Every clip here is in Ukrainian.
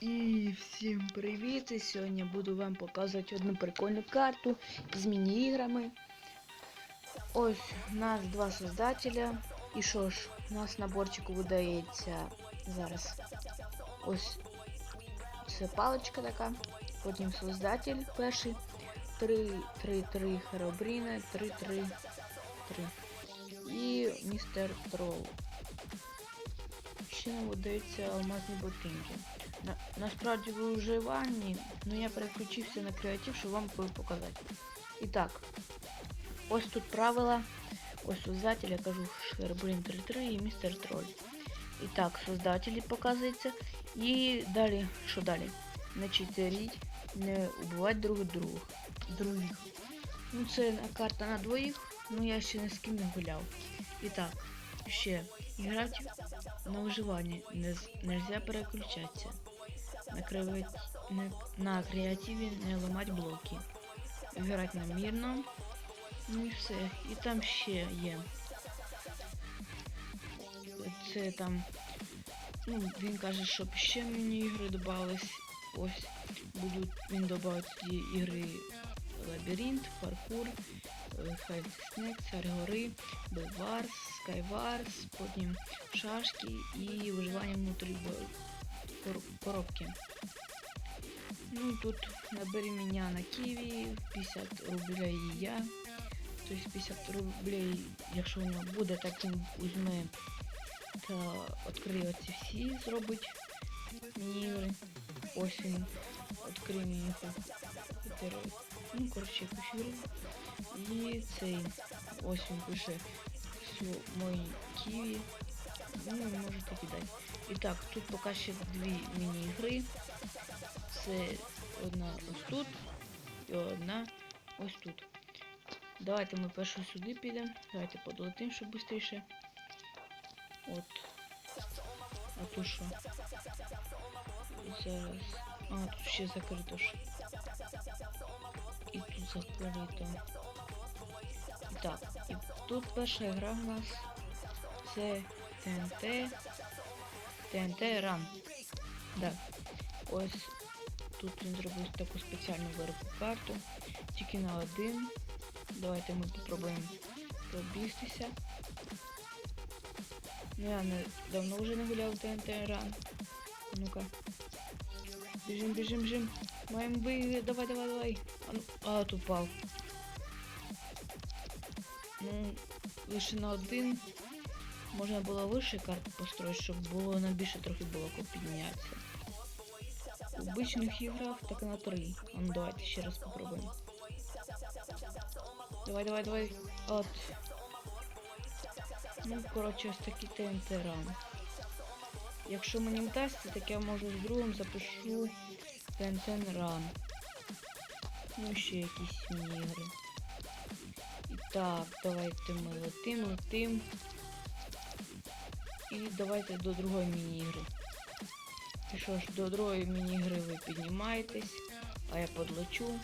І всім привіт! І сьогодні буду вам показувати одну прикольну карту з міні-іграми. Ось у нас два создателя. І що ж, у нас наборчику видається зараз. Ось це паличка така. Потім создатель перший. 3, 3, 3 Херобріна, 3, 3, 3. І містер Тролл. Нам видаються алмазні ботинки. На, насправді ви але я переключився на креатив, щоб вам показати. І так, ось тут правила. Ось создатель, я кажу Шерблін 33 і містер Троль. І так, создателі показується. І далі, що далі? Не читеріть, не убивати друг друг, других. Ну це карта на двоїх, ну я ще ні з ким не гуляв. І так, ще грати на выживание не, нельзя переключатися. На, креви... на, креативі не ламати блоки. Грати на мирно. Ну і все. І там ще є. Це там. Ну, він каже, щоб ще міні-ігри додавались. Ось будуть він додавить ігри Лабіринт, паркур, Five Snacks, Цар гори, Белварс, Skywars, потім шашки і виживання внутрі коробки. Ну тут набери меня на Киеве, 50 рублей і я. Тобто 50 рублей, якщо нього буде, так він візьме та відкриє оці всі, зробить міні-ігри. Ось він відкриє мені Ну, коротше, якусь ігру. І цей ось він пише всю мої ківі. Ну, можете кидати. І так, тут поки ще дві міні-ігри. Це одна ось тут і одна ось тут. Давайте ми першу сюди підемо. Давайте подлетимо, щоб швидше. От. А тут що? Зараз. А, тут ще закрито. ж. І тут закрито. Так, і тут перша гра у нас це ТНТ. ТНТ Run. Да. Ось тут він зробив таку спеціальну велику карту. Тільки на один. Давайте ми попробуємо пробігтися. Ну я не давно вже не гуляв в ТНТ Run. Ну-ка. Біжим, біжим, біжим. Ви. Давай, давай, давай. А, ну, а тут упав. Ну, лише на один. Можна було вище карту построїти, щоб було на більше трохи блоку піднятися. В обичних іграх так на три. А ну давайте ще раз попробуємо. Давай, давай, давай. От. Ну, коротше, ось такий ТНТ ран. Якщо мені вдасться, так я можу з другом запишу ТНТ ран. Ну, ще якісь міні-ігри. Так, давайте ми летим, летим. І давайте до другої міні-ігри. І що ж, до другої міні-ігри ви піднімаєтесь, а я подлечу.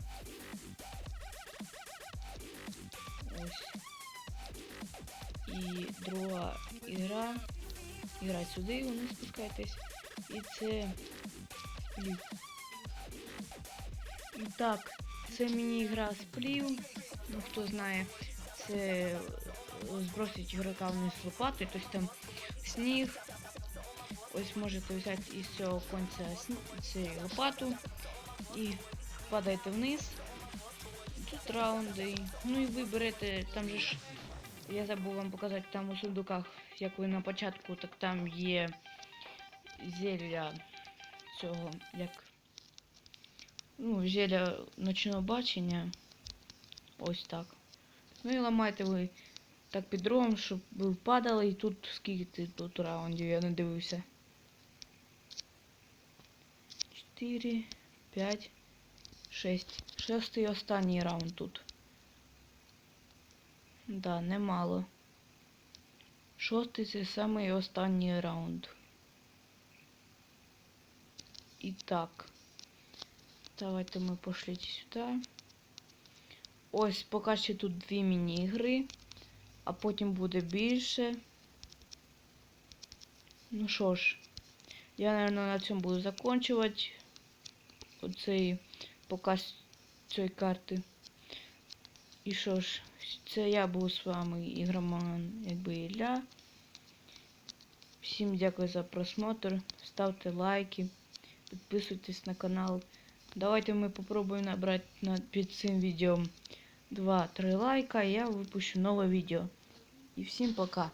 Ось. І друга ігра. Ігра сюди, вони спускайтесь. І це. Так, це міні-ігра сплів. Ну хто знає, це збросить ігрока вниз лопати, тобто там сніг. Ось можете взяти із цього конця цю лопату і падаєте вниз. Тут раунди. Ну і ви берете, там же ж, я забув вам показати, там у сундуках, як ви на початку, так там є зілля цього, як ну, зілля ночного бачення. Ось так. Ну і ламайте ви так під другом, щоб ви впадали і тут скільки тут раундів, я не дивився. 4, 5, 6. Шостий останній раунд тут. Да, немало. Шостий це самий останній раунд. І так. Давайте ми пошліть сюди. Ось поки що тут дві міні-ігри, а потім буде більше. Ну що ж, Я, наверное, на цьому буду закінчувати оцей показ цієї карти. І що ж, це я був з вами ігроман, якби Ілля. Всім дякую за просмотр. Ставте лайки, підписуйтесь на канал. Давайте ми попробуємо набрати над, під цим відео 2-3 лайка, я випущу нове відео. І всім пока.